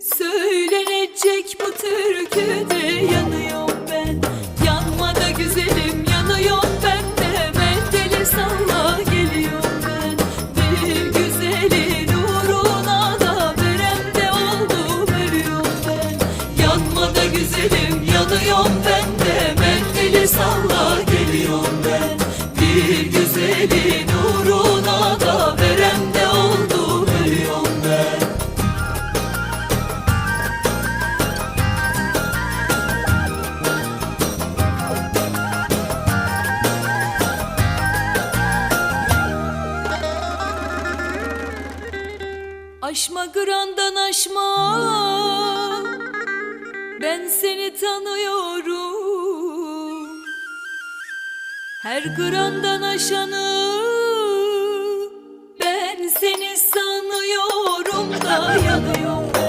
Söylenecek bu türküde yanıyorum ben. Yanma da güzelim yanıyorum ben de. Mendili salla geliyorum ben. Bir güzelin uğruna da verem de oldum ölüyorum ben. Yanma da güzelim yanıyorum ben de. Mendili salla geliyorum Aşma grandan aşma. Ben seni tanıyorum. Her grandan aşanı Ben seni sanıyorum